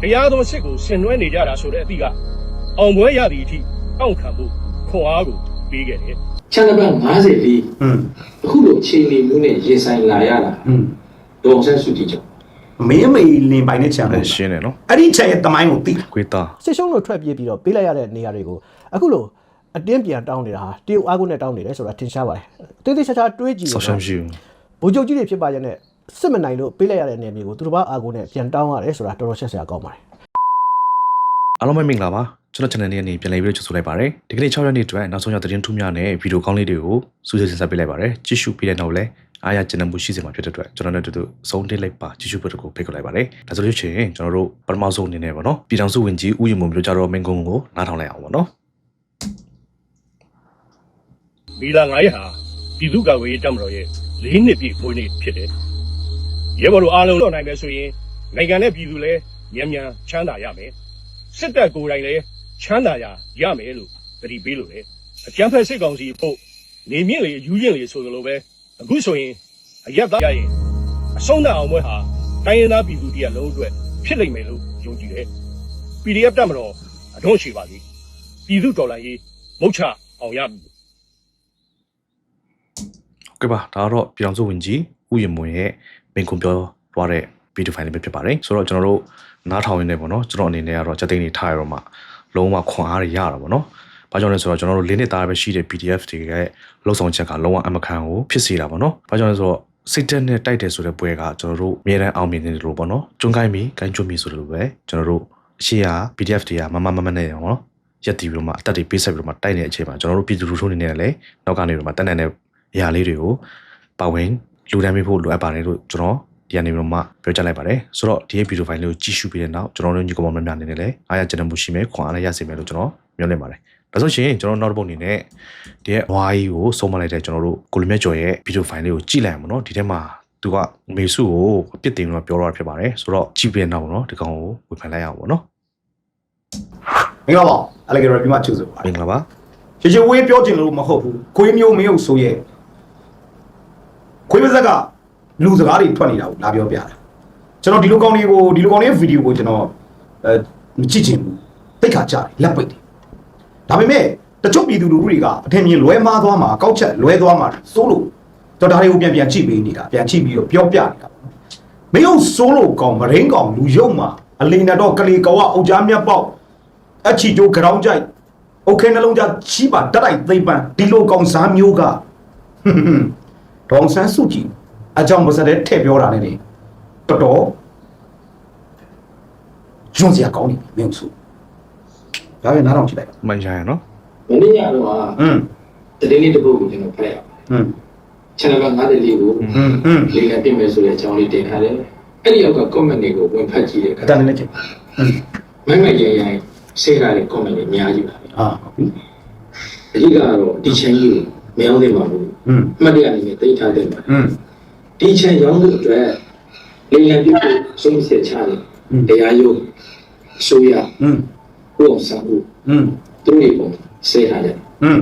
တရားသောစစ်ကိုဆင်နွှဲနေကြတာဆိုတဲ့အသည့်ကအောင်ပွဲရသည့်အထိတောင့်ခံဖို့ခွန်အားကိုပေးခဲ့တယ် ချန်နံပါတ်54 อืม အခုလိုအခြေအနေမျိုးနဲ့ရင်ဆိုင်လာရတာ อืม ဒေါအောင်ဆန်းစုကြည်ကြောင့် မင်းမေလင်ပိုင်တဲ့ချန် အဲ လို့ ရှင်းတယ်နော် အဲ့ဒီချက်ရဲ့တမိုင်းကိုသိလား ကွေးသား စစ်ရှုံးလို့ထွက်ပြေးပြီးတော့ပေးလိုက်ရတဲ့နေရာတွေကိုအခုလို့အတင်းပြန်တောင်းနေတာဟာတရုတ်အားကိုနဲ့တောင်းနေတယ်ဆိုတာထင်ရှားပါတယ်။တေးသေးချာချာတွေးကြည့် ဆော လို့ က်ရှမ်းမရှိဘူး ဗိုလ်ချုပ်ကြီးတွေဖြစ်ပါရဲ့နဲ့ စစ်မနိုင်လို့ပေးလိုက်ရတဲ့နေမျိုးကိုသူတို့ဘာအားကိုနဲ့ပြန်တောင်းရတယ်ဆိုတာတော်တော်ရှက်စရာကောင်းပါတယ်အားလုံးပဲမင်္ဂလာပါကျွန်တော် channel လေးကနေပြန်လည်ပြီးတော့ကြိုဆိုလိုက်ပါတယ်ဒီကနေ့6ရက်နေ့အတွက်နောက်ဆုံးရသတင်းထူးများနဲ့ဗီဒီယိုကောင်းလေးတွေကိုစူးစိတ်ဆက်ပေးလိုက်ပါတယ်ကြည့်ရှုပြီးတဲ့နောက်လည်းအားရကျဉ်းမှုရှိစေမှာဖြစ်တဲ့အတွက်ကျွန်တော်တို့တို့အဆုံးထိလိုက်ပါကြည့်ရှုဖို့တကူဖိတ်ခေါ်လိုက်ပါတယ်ဒါဆိုလို့ရှိရင်ကျွန်တော်တို့ပထမဆုံးအနေနဲ့ပေါ့နော်ပြည်ထောင်စုဝင်ကြီးဦးရင်မုံမျိုးကြတော့မင်းကုန်းကိုနားထောင်လိုက်အောင်ပေါ့နော်မီလာ9ရက်ဟာပြည်သူ့ကာကွယ်ရေးတပ်မတော်ရဲ့၄နှစ်ပြည့်မွေးနေ့ဖြစ်တယ် ရဲဘော်တို့အားလုံးတော့နိုင်မယ်ဆိုရင်နိုင်ငံနဲ့ပြည်သူလည်းမြန်မြန်ချမ်းသာရမယ်စစ်တပ်ကိုယ်တိုင်လည်းချမ်းသာရရမယ်လို့တတိပေးလို့လေအကြမ်းဖက်စစ်ကောင်စီဖို့နေမြင့်လေယူရင်လေဆိုသလိုပဲအခုဆိုရင်အရက်သားရရင်အဆုံးသတ်အောင်ပွဲဟာတိုင်းရင်းသားပြည်သူတရားလုံးအတွက်ဖြစ်လိမ့်မယ်လို့ယုံကြည်တယ် PDF တပ်မတော်အတော့ရှိပါလိမ့်ပြည်သူတော်လှန်ရေးမုတ်ချအောင်ရမည်ကဲပါဒါကတော့ပြည်ထောင်စုဝင်ကြီးဦးရင်မွန်ရဲ့ မင်းကုန်းပြောသွားတဲ့ဗီဒီယိုဖိုင်လေးပဲဖြစ်ပါတယ်ဆိုတော့ကျွန်တော်တို့နားထောင်ရင်းနဲ့ပေါ့နော်ကျွန်တော်အနေနဲ့ကတော့စက်သိန်းတွေထားရတော့မှလုံးဝခွန်အားတွေရတာပေါ့နော်ဘာကြောင့်လဲဆိုတော့ကျွန်တော်တို့လေးနှစ်သားပဲရှိတဲ့ PDF တွေရဲ့လုံဆောင်ချက်ကလုံးဝအမခံကိုဖြစ်စေတာပေါ့နော်ဘာကြောင့်လဲဆိုတော့စိတ်တက်နဲ့တိုက်တယ်ဆိုတဲ့ပွဲကကျွန်တော်တို့အမြဲတမ်းအောင်မြင်နေတယ်လို့ပေါ့နော်ကျွန်းကိုင်းပြီးကိုင်းကျွန်းပြီးဆိုလို့ပဲကျွန်တော်တို့အရှိရာ PDF တွေကမမမမနဲ့ပေါ့နော်ရက်တီပြီးတော့မှအတက်တွေပေးဆက်ပြီးတော့မှတိုက်နေတဲ့အချိန်မှာကျွန်တော်တို့ပြည်သူလူထုအနေနဲ့လည်းနောက်ကနေပြီးတော့မှတက်နေတဲ့အရာလေးတွေကိုပါဝင် လူတန်းပေးဖို့လိုအပ်ပါတယ်လို့ကျွန်တော်ဒီကနေပြီးတော့မှပြောကြားလိုက်ပါတယ်ဆိုတော့ဒီဗီဒီယိုဖိုင်လေးကိုကြည့်ရှုပြီးတဲ့နောက်ကျွန်တော်တို့ညီကောင်မများအနေနဲ့လည်းအားရကျဉ်းမှုရှိမယ်ခွန်အားလည်းရစေမယ်လို့ကျွန်တော်မျှော်လင့်ပါတယ်ဒါဆိုရှင်ကျွန်တော်နောက်တစ်ပုတ်အနေနဲ့ဒီရဲ့ဝါးကြီးကိုစုံမလိုက်တဲ့ကျွန်တော်တို့ကိုလူမြတ်ကျော်ရဲ့ဗီဒီယိုဖိုင်လေးကိုကြည့်လိုက်အောင်နော်ဒီထဲမှာသူကမေစုကိုအပြစ်တင်လို့ပြောတော့ဖြစ်ပါတယ်ဆိုတော့ကြည့်ပြီးတဲ့နောက်နော်ဒီကောင်ကိုဝေဖန်လိုက်အောင်ပေါ့နော်မင်္ဂလာပါအလဂေရပြမချူဆိုပါမင်္ဂလာပါရေရေဝေးပြောချင်လို့မဟုတ်ဘူးခွေးမျိုးမင်းုပ်ဆိုရဲ့ ခွေးပါဇက်ကလူစကားတွေထွက်နေတာကိုလာပြောပြတာကျွန်တော်ဒီလိုကောင်းလေးကိုဒီလိုကောင်းလေးဗီဒီယိုကိုကျွန်တော်အဲမကြည့်ချင်ဘူးတိတ်ခါကြတယ်လက်ပိတ်တယ်ဒါပေမဲ့တချို့ပြည်သူလူထုတွေကအထင်မြင်လွဲမားသွားမှာကောက်ချက်လွဲသွားမှာစိုးလို့တော်ဒါတွေကိုပြန်ပြန်ကြည့်ပေးနေတာပြန်ကြည့်ပြီးတော့ပြောပြနေတာပေါ့နော်မင်းုပ်စိုးလို့ကောင်မရင်းကောင်လူယုံမှာအလိန်တော့ကလေးကောအုတ်ကြားမြတ်ပေါက်အချီကျိုးကြောင်းကြိုက်โอเคနှလုံးသားချီးပါတက်တိုက်သိမ့်ပန်းဒီလိုကောင်စားမျိုးက ဟွန်းဟွန်းဒေါအောင်ဆန်းစုကြည်အကြောင်းပါစတဲ့ထည့်ပြောတာနဲ့လေတော်တော်ကျွန်းစရာကောင်းနေပြီမင်းတို့ဆိုဒါပဲနားထောင်ကြည့်လိုက်ပါ မှန်ရရနော် မနေ့ညတော့ဟာ อืม တတင်းလေးတစ်ပုဒ်ကိုကျွန်တော်ဖတ်ရအောင် อืม ချန်နံပါတ်54ကို อืมอืม လေးလံပြင်မယ်ဆိုတဲ့အကြောင်းလေးတင်ထားတယ်အဲ့ဒီအောက်က comment တွေကိုဝင်ဖတ်ကြည့်တဲ့အခါ အတန်းနဲ့ချက်อืม မိုင်းမိုက်ရရိုင်ဆဲထားတဲ့ comment တွေအများကြီးပါပဲ อ่าဟုတ်ပြီ အဓိကတော့ဒီချန်ကြီးကိုမ ရောင်းသင့်ပါဘူး อืม အမှတ်တရအနေနဲ့သိထားတဲ့ပါ อืม ဒီချန်ရောင်းဖို့အတွက်လေးလံပြင်ဖို့ဆုံးဖြတ်ချတယ်တရားရုံးအစိုးရ อืม ဘုံဆောင်မှု อืม သူတွေပုံဆဲထားတယ် อืม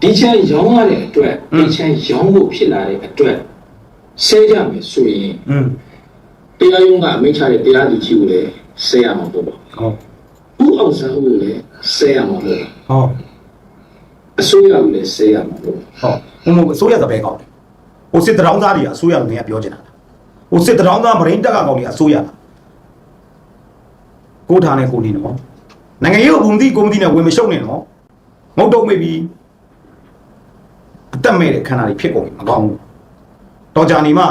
ဒီချန်ရောင်းရတဲ့အတွက်ဒီချန်ရောင်းဖို့ဖြစ်လာတဲ့အတွက်ဆဲကြမယ်ဆိုရင် อืม တရားရုံးကအမိန့်ချတဲ့တရားသူကြီးကိုလည်းဆဲရမှာပေါ့ပေါ့ ဟုတ် ဥအောင်ဆန်းကိုလည်းဆဲရမှာပေါ့ ဟုတ် အစိုးရကိုလည်းဆဲရမှာပေါ့ဟုတ်ဟိုအစိုးရသဘဲကောင်းတယ်ဟိုစစ်တရောင်းသားတွေကအစိုးရကိုငါပြောချင်တာဟိုစစ်တရောင်းသားမရင်းတက်ကကောင်းတွေအစိုးရလားကိုထားနဲ့ကိုနေနော်နိုင်ငံရေးကိုဘုံတိကိုမတိနဲ့ဝင်မရှုံနဲ့နော်ငုတ်တုံမိပြီအသက်မဲ့တဲ့ခန္ဓာတွေဖြစ်ကုန်ပြီမကောင်းဘူးတော်ကြနေမှ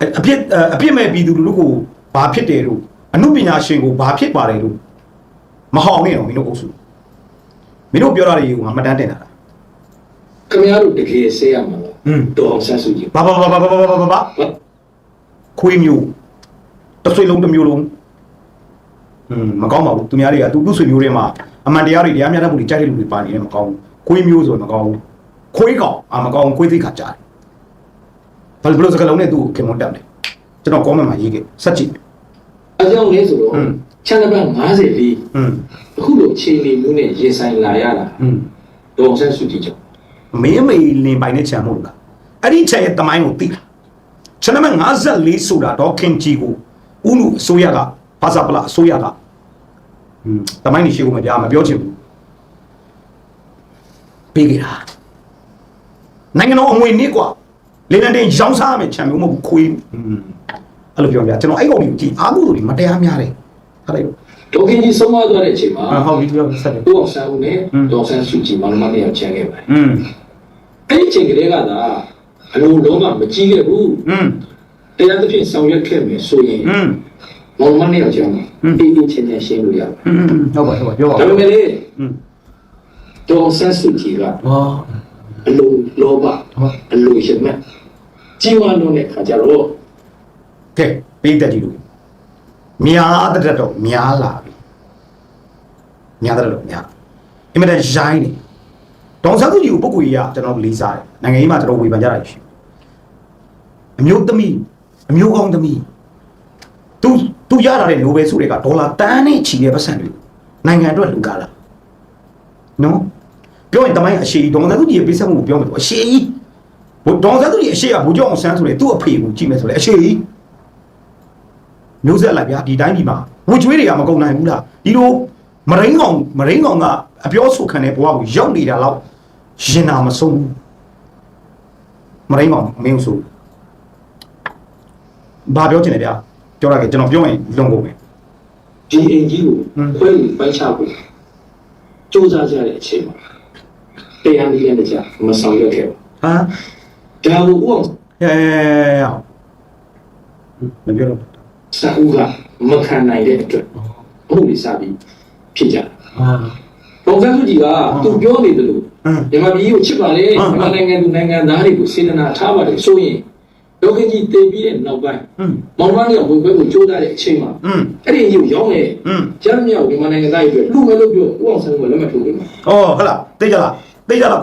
အအပြစ်အပြစ်မဲ့ပြည်သူလူထုကိုဘာဖြစ်တယ်လို့အမှုပညာရှင်ကိုဘာဖြစ်ပါတယ်လို့မဟောင်းနဲ့တော့မင်းတို့အုပ်စု မင်းတို့ပြောတာတွေကိုငါမှတ်တမ်းတင်တာလား ခင်ဗျားတို့တကယ်ဆဲရမှာလား อืม တော်အောင်ဆန်းစုကြည် ဘာဘာဘာဘာဘာဘာဘာဘာဘာ ဟုတ် ခွေးမျိုးတစ်ဆွေလုံးတစ်မျိုးလုံးอืมမကောင်းပါဘူးသူများတွေကသူသူ့ဆွေမျိုးတွေမှာအမှန်တရားတွေတရားမျှတမှုတွေကြိုက်တဲ့လူတွေပါနေတယ်မကောင်းဘူးခွေးမျိုးဆိုရင်မကောင်းဘူးခွေးကောင်အာမကောင်းဘူးခွေးသိခါကြားတယ်ဘာလို့ဘလို့စကလုံးနဲ့သူ့ကိုခင်မွန်တက်တယ်ကျွန်တော် comment မှာရေးခဲ့စက်ကြည့် အကြောင်းလဲဆိုတော့ อืม ချန်နံပါတ်54 อืม အခုလိုအခြေအနေမျိုးနဲ့ရင်ဆိုင်လာရတာ อืม တော်အောင်ဆန်းစုကြည်ကြောင့် မင်းမေလင်ပိုင်တဲ့ခြံမို့လားအဲ့ဒီခြံရဲ့တမိုင်းကိုသိလားခြံနံပါတ်54ဆိုတာတော့ခင်ကြီးကိုဦးလူအစိုးရက ဖာစာပလာအစိုးရကอืมတမိုင်းနေရှိဦးမပြမပြောချင်ဘူးပေးကြတာနိုင်ငံတော်အငွေနစ်กว่าလေလန်တင်ရောင်းစားရမယ်ချန်ပီယံမဟုတ်ဘူးခွေးอืมအဲ့လိုပြောပြကျွန်တော်အဲ့ကောင်ကြီးကြည့်အားကိုးတွေမတရားများတယ်ဟာလိုက်လို့ ဒေါခင်ကြီးဆုံးမသွားတဲ့အချိန်မှာ အာဟုတ်ပြီပြောဆက်တယ် ကိုအောင်ဆန်းဦးနဲ့ဒေါဆန်းစုကြည်မောင်နှမနဲ့ယောက်ချန်ခဲ့ပါတယ် อืม အဲ့ဒီအချိန်ကလေးကသာအလုံးလုံးကမကြီးခဲ့ဘူး อืม တရားသဖြင့်ဆောင်ရွက်ခဲ့မယ်ဆိုရင် อืม မောင်နှမနဲ့ယောက်ချန်မှာ อืม အေးအေးချင်းချင်းရှင်းလို့ရတယ် อืมဟုတ်ပါဟုတ်ပါပြောပါ ဒါပေမဲ့လေ อืม ဒေါဆန်းစုကြည်က ဟော အလိုလောဘ ဟော အလိုရမဲ့ကြီးမားလို့တဲ့ခါကြတော့ ကဲပေးတတ်ကြည့်လို့ များတဲ့တော့များလာပြီများတဲ့တော့များအင်မတန်ရိုင်းနေဒေါန်ဆန်းစုကြည်ကိုပုဂ္ဂိုလ်ကြီးကကျွန်တော်လေးစားတယ်နိုင်ငံရေးမှာကျွန်တော်ဝေဖန်ကြတာရှိအမျိုးသမီးအမျိုးကောင်းသမီးသူသူရလာတဲ့နိုဘယ်ဆုတွေကဒေါ်လာတန်းနဲ့ချီတဲ့ပတ်စံတွေနိုင်ငံအတွက်လူကားလာနော်ပြောရင်တမိုင်းအရှိဒေါန်ဆန်းစုကြည်ရဲ့ပေးဆက်မှုကိုပြောမယ်တော့အရှိကြီးဘုဒေါန်ဆန်းစုကြည်အရှိကဘူကျောင်းအောင်ဆန်းဆိုလေသူ့အဖေကိုကြည့်မယ်ဆိုလေအရှိကြီး မျိုးဆက်လိုက်ဗျာဒီတိုင်းဒီမှာဝကြွေးတွေကမကုန်နိုင်ဘူးလားဒီလိုမရင်းကောင်မရင်းကောင်ကအပြောဆိုခံတဲ့ဘဝကိုရောက်နေတာတော့ရင်နာမဆုံးဘူးမရင်းကောင်မင်းဆိုဘာပြောချင်လဲဗျာပြောရခဲ့ကျွန်တော်ပြောရင်လွန်ကုန်မယ်ဒီအိမ်ကြီးကိုဟွန်းခွဲပြီးပိုင်းခြားဖို့စူးစမ်းကြတဲ့အချိန်မှာတရားနည်းနဲ့ကြာမဆောင်ရွက်ခဲ့ဘူးဟမ်ဒါကိုဦးအောင်ဟဲမပြောတော့ စအူကမခံနိုင်တဲ့အတွက်ဘုံလေးစပြီးဖြစ်ကြတယ်ဟာပုံစံစုကြီးကသူပြောနေတယ်လို့ဟမ်မြန်မာပြည်ကိုချစ်ပါလေဟမ်မြန်မာနိုင်ငံသူနိုင်ငံသားတွေကိုစေတနာထားပါတယ်ဆိုရင်ဒုက္ခကြီးတည်ပြီးတဲ့နောက်ပိုင်းဟမ်မောင်မန်းရဲ့ဝင်ခွဲကိုကြိုးစားတဲ့အချိန်မှာဟမ်အဲ့ဒီကြီးကိုရောင်းနေဟမ်ကျမ်းမြောက်မြန်မာနိုင်ငံသားတွေအတွက်လူမလို့ပြောဦးအောင်ဆန်းကလက်မထိုးဘူးဩဟုတ်လားသိကြလားသိကြလား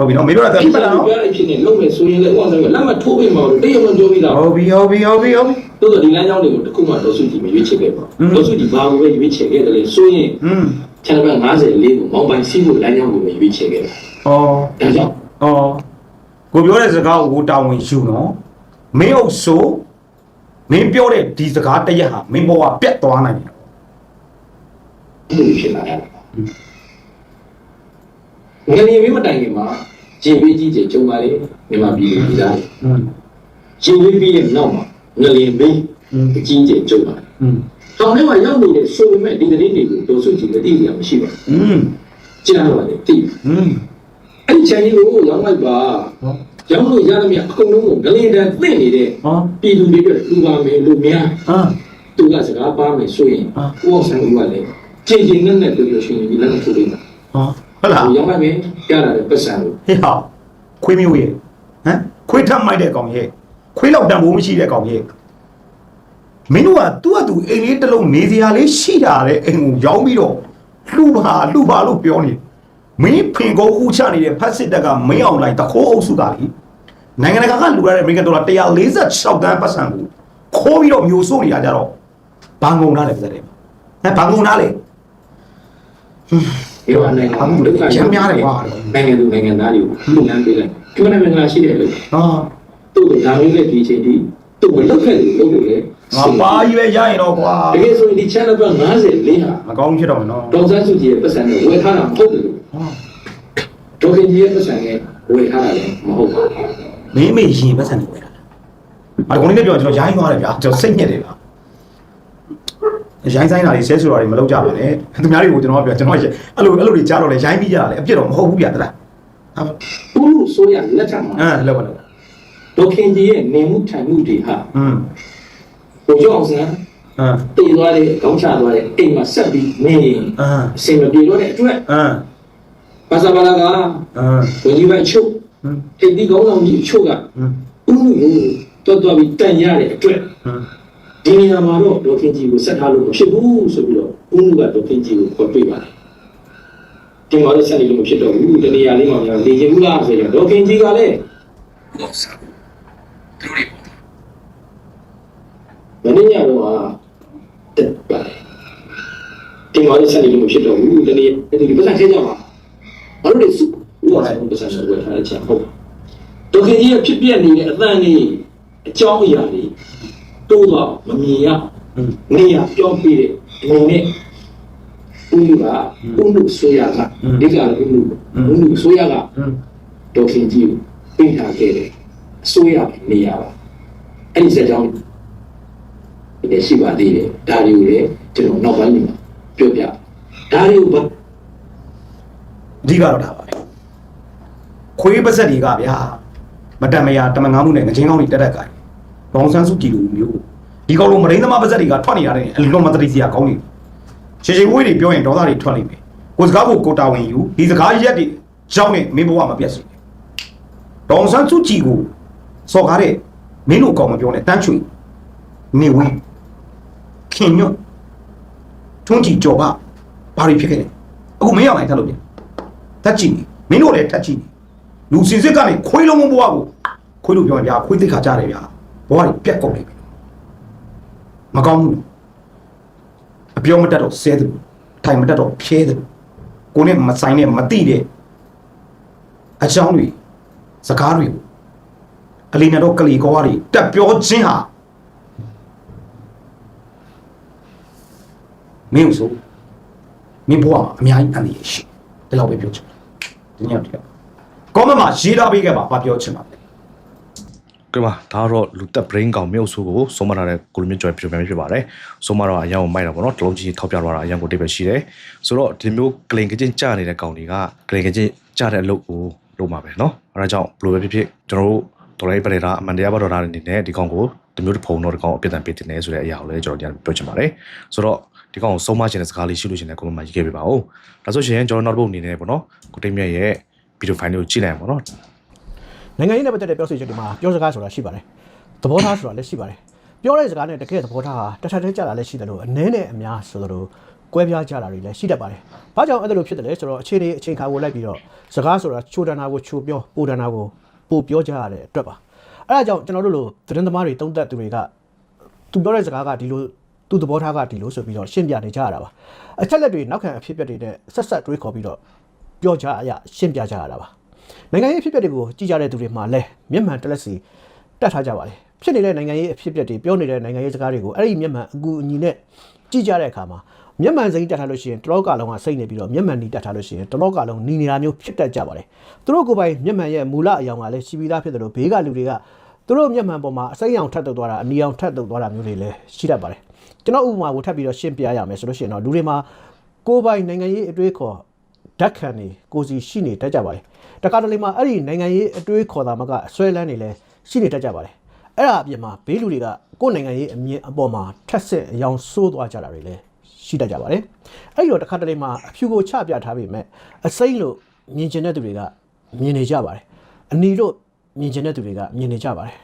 ဟမ်ဟုတ်ပြီနော်မေပြောတာဒီဖြစ်ပါမှာလားနော်ပြောရဖြစ်နေလုံးမယ်ဆိုရင်လည်းဦးအောင်ဆန်းကလက်မထိုးပေးမှာလို့တရားမပြောပြီးသားဟုတ်ပြီဟုတ်ပြီဟုတ်ပြီဟုတ်ပြီတိုးတော့ဒီလမ်းကြောင်းတွေကိုတစ်ခုမှတော်စုကြည့်မရွေးချယ်ခဲ့ပါဟွန်းတော်စုကြည့်ဘာကိုပဲရွေးချယ်ခဲ့တယ်လေဆိုရင်ဟမ်ချန်နယ်54ကိုမောင်ပိုင်စီးဖို့လမ်းကြောင်းကိုပဲရွေးချယ်ခဲ့ပါဩဒါကြောင့်။အော်ကိုပြောတဲ့စကားကိုတာဝန်ယူနော်။မင်းအုပ်ဆိုမင်းပြောတဲ့ဒီစကားတစ်ရက်ဟာမင်းဘဝပြတ်သွားနိုင်တယ်ဒီလိုဖြစ်လာတယ်ငလျင်မင်းမတိုင်ခင်မှာ ရေပေးကြီးတွေကျုံပါလေမြန်မာပြည်ပြည်သားရေပေးပြီးတဲ့နောက်မှာငလျင်ပေးပကြီးတွေကျုံပါတောင်ထဲမှာရောက်နေတဲ့ဆိုပေမဲ့ဒီကလေးတွေကိုတို့ဆိုကြည့်မသိရမရှိပါဘူးကျန်ပါလေတိအဲ့ဒီချန်ကြီးကိုရောင်းလိုက်ပါကျောင်းလို့ရသမျှအကုန်လုံးကိုဂလင်တန်သင့်နေတဲ့ပြည်သူတွေအတွက်လူပါမယ်လူများဟာသူကစကားပါမယ်ဆိုရင်ကိုယ့်အောင်ဆန်ဦးကလည်းကြင်ကြင်နဲ့နဲ့တို့ရရှင်ကြီးလည်းထုတ်နေတာဟာ ဟုတ်လားဟိုရောင်းလိုက်မယ်ပြတာလည်းပတ်စံလို့ဟေးဟာခွေးမျိုးရဲ့ဟမ်ခွေးထပ်မိုက်တဲ့ကောင်ရဲ့ခွေးလောက်တန်ဖိုးမရှိတဲ့ကောင်ရဲ့မင်းတို့ကသူ့အတူအိမ်လေးတစ်လုံးနေစရာလေးရှိတာတဲ့အိမ်ကိုရောင်းပြီးတော့လှူပါလှူပါလို့ပြောနေမင်းဖင်ကုန်းဦးချနေတဲ့ဖက်စစ်တပ်ကမင်းအောင်လိုက်တခိုးအုပ်စုကလေနိုင်ငံတကာကလူရတဲ့အမေရိကန်ဒေါ်လာ146တန်းပတ်စံကိုခိုးပြီးတော့မျိုးစိုးနေတာကြတော့ဘာငုံသားလဲပြတဲ့ဟမ်ဘာငုံသားလဲ ဒီတော့နိုင်ငံအခုလည်းရမ်းများတယ်ကွာနိုင်ငံသူနိုင်ငံသားတွေကိုလူလမ်းပေးလိုက်ဒီမှာနိုင်ငံရှိတယ်လို့ဟာသူ့ကိုဒါမျိုးနဲ့ဒီချိန်ဒီသူ့ကိုလောက်ခဲ့လို့လုပ်လို့လေငါပါကြီးပဲရရင်တော့ကွာတကယ်ဆိုရင်ဒီ channel ဘက်50လေးဟာမကောင်းဖြစ်တော့မယ်နော်ဒေါက်ဆန်းစုကြည်ရဲ့ပတ်စံနဲ့ဝယ်ထားတာမဟုတ်ဘူးလို့ဟာဒေါက်ခင်ကြီးရဲ့ပတ်စံနဲ့ဝယ်ထားတာလည်းမဟုတ်ဘူးမင်းမေရင်ပတ်စံနေဝယ်တာ။အကောင်လေးလည်းပြောကျွန်တော်ရိုင်းသွားတယ်ဗျာကျွန်တော်စိတ်ညစ်တယ်ဗျာ။ ရိုင်းဆိုင်တာတွေဆဲဆိုတာတွေမလုပ်ကြပါနဲ့။သူများတွေကိုကျွန်တော်ကပြောကျွန်တော်အဲ့လိုအဲ့လိုတွေကြားတော့လေရိုင်းပြီးကြတာလေအပြစ်တော့မဟုတ်ဘူးဗျာတလား။အဲ့ဘူးလို့ဆိုရလက်ထက်မှာအဲလောက်ပါလောက်ဒေါက်ခင်ကြီးရဲ့နေမှုထိုင်မှုတွေဟာ။อืมဟိုကြောင့်ဆန်းအမ်တည်သွားတဲ့ကောင်းချသွားတဲ့အိမ်မှာဆက်ပြီးနေရင်အမ်အစင်မပြေတော့တဲ့အတွက်အမ်ပါစာပါလာကအမ်ဝင်ကြီးပိုင်းချုပ်အမ်ထိပ်သီးကောင်းဆောင်ကြီးအချုပ်ကအမ်ဥမှုကိုတော်တော်ပြီးတန်ရတဲ့အတွက်အမ် ဒီနေရာမှာတော့ဒေါခင်ကြီးကိုဆက်ထားလို့မဖြစ်ဘူးဆိုပြီးတော့ဥမှုကဒေါခင်ကြီးကိုခေါ်တွေ့ပါတယ်ဒီမှာလည်းဆက်နေလို့မဖြစ်တော့ဘူးတနေရာလေးမှာများနေချင်ဘူးလားဆိုရင်ဒေါခင်ကြီးကလည်းမင်းညတော့ဟာတက်ပါတယ်ဒီမှာလည်းဆက်နေလို့မဖြစ်တော့ဘူးတနေရာဒီပတ်စံခဲကြပါဘာလို့လဲစုဥပဒေပတ်စံကိုဝယ်ထားတဲ့ချက်ဟုတ်ဒေါခင်ကြီးရဲ့ဖြစ်ပြနေတဲ့ အသံလေးအကြောင်းအရာတွေ တိုးတော့မမြင်ရနေရပြောပြတယ်ငုံနဲ့ဥလူကဥလူဆိုရကအဓိကတော့ဥလူဥလူဆိုရကဒေါခင်ကြီးကိုပြင်ထားခဲ့တယ်အဆိုရနေရပါအဲ့ဒီစကြောင်းဒီရှိပါသေးတယ်ဒါတွေကိုလည်းကျွန်တော်နောက်ပိုင်းမှာပြောပြဒါတွေကိုအဓိကတော့ဒါပါပဲခွေးပစက်တွေကဗျာမတန်မရတမငါမှုနဲ့ငချင်းကောင်းတွေတက်တက်ကြတယ်ဘောင်ဆန်းစုကြည်လူမျိုး ဒီကောင်လိုမရင်းသမားပါဇက်တွေကထွက်နေရတဲ့အလွန်မတရိစရာကောင်းနေရှေရှေဝေးတွေပြောရင်ဒေါသတွေထွက်လိမ့်မယ်ကိုစကားကိုကိုတာဝန်ယူဒီစကားရက်တွေကြောင်းနဲ့မင်းဘဝမပြတ်စေနဲ့ဒေါင်ဆန်းစုကြည်ကိုစော်ကားတဲ့မင်းတို့ကောင်မပြောနဲ့တန်းချွေနေဝင်းခင်ညွတ်ထွန်းကြည်ကြော်ပါဘာတွေဖြစ်ခဲ့လဲအခုမင်းရောက်နိုင်ထပ်လို့ပြန်တက်ကြည့်နေမင်းတို့လည်းတက်ကြည့်နေလူစင်စစ်ကနေခွေးလုံးမဘွားကိုခွေးလို့ပြောရင်ဗျာခွေးသိခါကြတယ်ဗျာဘွားတွေပြက်ကုန်နေပြီ မကောင်းဘူးအပြောမတတ်တော့ဆဲတယ်ထိုင်မတတ်တော့ဖြဲတယ်ကိုနဲ့မဆိုင်နဲ့မတိတဲ့အချောင်းတွေစကားတွေအလီနာတော့ကလီကောတွေတက်ပြောခြင်းဟာမင်းဆိုမင်းဘွားအများကြီးအန္တရာယ်ရှိတယ်ဒီလောက်ပဲပြောချင်တယ်ဒီညောင်တရားကောမမှာရေးထားပေးခဲ့ပါဘာပြောချင်ပါလဲ ကဲပါဒါတော့လူတက် brain ကောင်မြုပ်ဆိုးကိုစုံမထားတဲ့ကိုလိုမျိုးကျော်ပြပြန်ဖြစ်ပါတယ်စုံမတော့အရန်ကိုမိုက်တာပေါ့နော်တလုံးကြီးထောက်ပြသွားတာအရန်ကိုတိတ်ပဲရှိတယ်ဆိုတော့ဒီမျိုးကလင်ကချင်းကြနေတဲ့ကောင်တွေကကလင်ကချင်းကြတဲ့အလုပ်ကိုလုပ်မှာပဲနော်အဲဒါကြောင့်ဘယ်လိုပဲဖြစ်ဖြစ်ကျွန်တော်တို့ဒေါ်လာပရေတာအမှန်တရားပါဒေါ်လာအနေနဲ့ဒီကောင်ကိုဒီမျိုးတစ်ဖုံတော့ဒီကောင်ကိုအပြစ်ဒဏ်ပေးတင်တယ်ဆိုတဲ့အရာကိုလည်းကျွန်တော်တရားပြောချင်ပါတယ်ဆိုတော့ဒီကောင်ကိုစုံမခြင်းတဲ့စကားလေးရှိလို့ရှင်လည်းကိုမမရေးခဲ့ပြပါဦးဒါဆိုရှင်ကျွန်တော်နောက်တစ်ပုတ်အနေနဲ့ပေါ့နော်ကိုတိတ်မြတ်ရဲ့ဗီဒီယိုဖိုင်လေးကိုကြည့်လိုက်ပါတော့ နိုင်ငံရေးနဲ့ပတ်သက်တဲ့ပြောဆိုချက်တွေမှာပြောစကားဆိုတာရှိပါတယ်သဘောထားဆိုတာလည်းရှိပါတယ်ပြောတဲ့စကားနဲ့တကယ်သဘောထားဟာတစ်ထပ်တည်းကြတာလည်းရှိတယ်လို့အနည်းနဲ့အများဆိုလိုကွဲပြားကြတာတွေလည်းရှိတတ်ပါတယ်။ဘာကြောင့်အဲ့ဒါလိုဖြစ်တယ်လဲဆိုတော့အခြေအနေအချိန်ခါကိုလိုက်ပြီးတော့စကားဆိုတာချိုတန်တာကိုချိုပြောပိုတန်တာကိုပိုပြောကြရတဲ့အတွက်ပါ။အဲ့ဒါကြောင့်ကျွန်တော်တို့လိုသတင်းသမားတွေတုံးသက်သူတွေကသူပြောတဲ့စကားကဒီလိုသူသဘောထားကဒီလိုဆိုပြီးတော့ရှင်းပြနေကြရတာပါ။အချက်လက်တွေနောက်ခံအဖြစ်အပျက်တွေနဲ့ဆက်ဆက်တွေးခေါ်ပြီးတော့ပြောကြအရရှင်းပြကြရတာပါ။ နိုင်ငံရေးအဖြစ်အပျက်တွေကိုကြည့်ကြတဲ့သူတွေမှာလည်းမျက်မှန်တက်လက်စီတက်ထားကြပါလေဖြစ်နေတဲ့နိုင်ငံရေးအဖြစ်အပျက်တွေပြောနေတဲ့နိုင်ငံရေးစကားတွေကိုအဲ့ဒီမျက်မှန်အကူအညီနဲ့ကြည့်ကြတဲ့အခါမှာမျက်မှန်စိမ့်တက်ထားလို့ရှိရင်တလောကလုံးကစိတ်နေပြီးတော့မျက်မှန်နီးတက်ထားလို့ရှိရင်တလောကလုံးနီနေတာမျိုးဖြစ်တတ်ကြပါလေသူတို့ကိုယ်ပိုင်မျက်မှန်ရဲ့မူလအယောင်ကလည်းရှိပြီးသားဖြစ်တယ်လို့ဘေးကလူတွေကသူတို့မျက်မှန်ပေါ်မှာအစိမ်းအောင်ထပ်တုပ်သွားတာအနီအောင်ထပ်တုပ်သွားတာမျိုးတွေလည်းရှိတတ်ပါတယ်ကျွန်တော်ဥပမာကိုထပ်ပြီးတော့ရှင်းပြရမယ်ဆိုလို့ရှိရင်တော့လူတွေမှာကိုယ်ပိုင်နိုင်ငံရေးအတွေးခေါ် ဓာတ်ခံနေကိုစီရှိနေတတ်ကြပါလေတခါတလေမှာအဲ့ဒီနိုင်ငံရေးအတွေးခေါ်တာမကအစွဲလန်းနေလဲရှိနေတတ်ကြပါလေအဲ့ဒါအပြင်မှာဘေးလူတွေကကိုယ်နိုင်ငံရေးအမြင်အပေါ်မှာထက်ဆင့်အယောင်ဆိုးသွားကြတာတွေလည်းရှိတတ်ကြပါလေအဲ့ဒီတော့တခါတလေမှာအဖြူကိုချပြထားပေမဲ့အစိမ့်လို့မြင်ကျင်တဲ့သူတွေကမြင်နေကြပါတယ်အနီတို့မြင်ကျင်တဲ့သူတွေကမြင်နေကြပါတယ်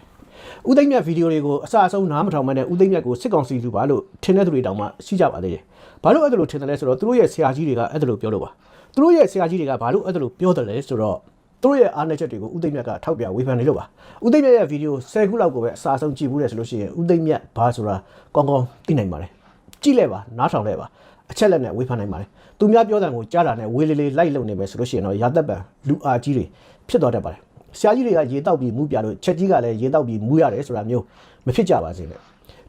ဦးသိမ့်မြတ်ဗီဒီယိုတွေကိုအစအဆုံးနားမထောင်မနဲ့ဦးသိမ့်မြတ်ကိုစစ်ကောင်စီလူပါလို့ထင်တဲ့သူတွေတောင်မှရှိကြပါသေးတယ်။ဘာလို့အဲ့ဒါလိုထင်တယ်လဲဆိုတော့သူတို့ရဲ့ဆရာကြီးတွေကအဲ့ဒါလိုပြောလို့ပါ။ သူတို့ရဲ့ဆရာကြီးတွေကဘာလို့အဲ့ဒါလိုပြောတယ်လဲဆိုတော့သူတို့ရဲ့အားနည်းချက်တွေကိုဦးသိမ့်မြတ်ကထောက်ပြဝေဖန်နေလို့ပါ။ဦးသိမ့်မြတ်ရဲ့ဗီဒီယို10ခုလောက်ကိုပဲအစအဆုံးကြည့်ဘူးလေဆိုလို့ရှိရင်ဦးသိမ့်မြတ်ဘာဆိုတာကောင်းကောင်းသိနိုင်ပါတယ်။ကြည့်လဲပါနားထောင်လဲပါအချက်လက်နဲ့ဝေဖန်နိုင်ပါတယ်။သူများပြောတဲ့ကိုကြားတာနဲ့ဝေးလေးလေးလိုက်လုံနေမယ်ဆိုလို့ရှိရင်တော့ရာသက်ပံလူအားကြီးတွေဖြစ်သွားတတ်ပါတယ်။ဆရာကြီးတွေကရေတောက်ပြီးမူးပြလို့ချက်ကြီးကလည်းရေတောက်ပြီးမူးရတယ်ဆိုတာမျိုးမဖြစ်ကြပါစေနဲ့